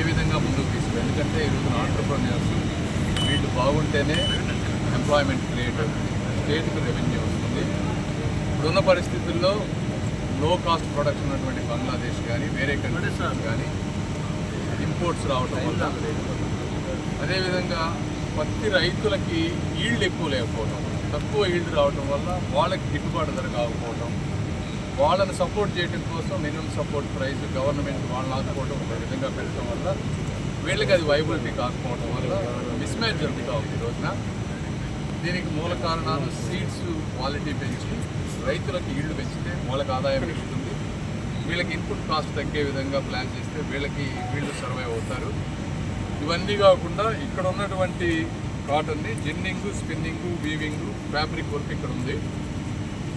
ఏ విధంగా ముందుకు తీసుకు ఎందుకంటే ఈరోజు ఆంటర్ప్రనర్స్ వీళ్ళు బాగుంటేనే ఎంప్లాయ్మెంట్ క్రియేట్ అవుతుంది స్టేట్కి రెవెన్యూ వస్తుంది. ఇప్పుడున్న పరిస్థితుల్లో లో కాస్ట్ ప్రొడక్షన్ ఉన్నటువంటి బంగ్లాదేశ్ కానీ వేరే కంట్రీస్ కానీ ఇంపోర్ట్స్ రావటం వల్ల అదేవిధంగా పత్తి రైతులకి ఈల్డ్ ఎక్కువ లేకపోవడం తక్కువ ఈల్డ్ రావటం వల్ల వాళ్ళకి గిట్టుబాటు ధర కాకపోవడం వాళ్ళని సపోర్ట్ చేయడం కోసం మినిమం సపోర్ట్ ప్రైస్ గవర్నమెంట్ వాళ్ళని ఆదుకోవడం ఒక విధంగా పెట్టడం వల్ల వీళ్ళకి అది వైబిలిటీ కాకపోవడం వల్ల మిస్ మ్యాచ్ జరుగుతూ ఉంది ఈ రోజున. దీనికి మూల కారణాలు సీడ్స్ క్వాలిటీ పెంచి రైతులకు ఈల్డ్ పెంచితే వాళ్ళకి ఆదాయం పెరుగుతుంది. వీళ్ళకి ఇన్పుట్ కాస్ట్ తగ్గే విధంగా ప్లాన్ చేస్తే వీళ్ళకి వీళ్ళు సర్వైవ్ అవుతారు. ఇవన్నీ కాకుండా ఇక్కడ ఉన్నటువంటి కాటన్ని ginning spinning weaving fabric work ఇక్కడ ఉంది.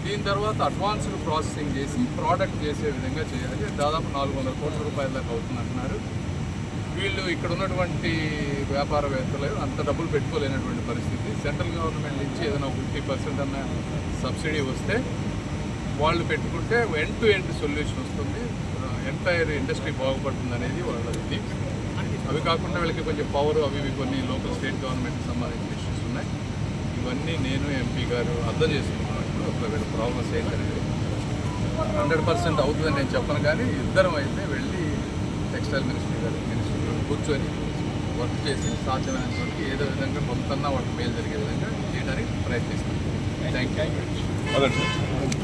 దీని తర్వాత అడ్వాన్స్డ్ ప్రాసెసింగ్ చేసి ప్రోడక్ట్ చేసే విధంగా చేయాలి. దాదాపు నాలుగు వందల కోట్ల రూపాయల దాకా అవుతుందంటున్నారు. వీళ్ళు ఇక్కడ ఉన్నటువంటి వ్యాపారవేత్తలు అంత డబ్బులు పెట్టుకోలేనటువంటి పరిస్థితి. సెంట్రల్ గవర్నమెంట్ నుంచి ఏదైనా ఫిఫ్టీ పర్సెంట్ అన్న సబ్సిడీ వస్తే వాళ్ళు పెట్టుకుంటే ఎండ్ టు ఎండ్ సొల్యూషన్ వస్తుంది. ఎంటైర్ ఇండస్ట్రీ బాగుపడుతుంది అనేది వాళ్ళ ఇది. అవి కాకుండా వీళ్ళకి కొంచెం పవర్ అవి ఇవి కొన్ని లోకల్ స్టేట్ గవర్నమెంట్కి సంబంధించిన ఇష్యూస్ ఉన్నాయి. ఇవన్నీ నేను ఎంపీ గారు అర్థం చేసుకున్నాను. ఇప్పుడు వీళ్ళ ప్రాబ్లమ్స్ ఏంటనేది హండ్రెడ్ పర్సెంట్ అవుతుందని నేను చెప్పను కానీ ఇద్దరం అయితే వెళ్ళి టెక్స్టైల్ మినిస్ట్రీ గారు మినిస్ట్రీ కూర్చొని వర్క్ చేసి సాధ్యమైనటువంటి ఏదో విధంగా కొంత వాళ్ళకి మేలు జరిగే విధంగా చేయడానికి ప్రయత్నిస్తాం. Thank you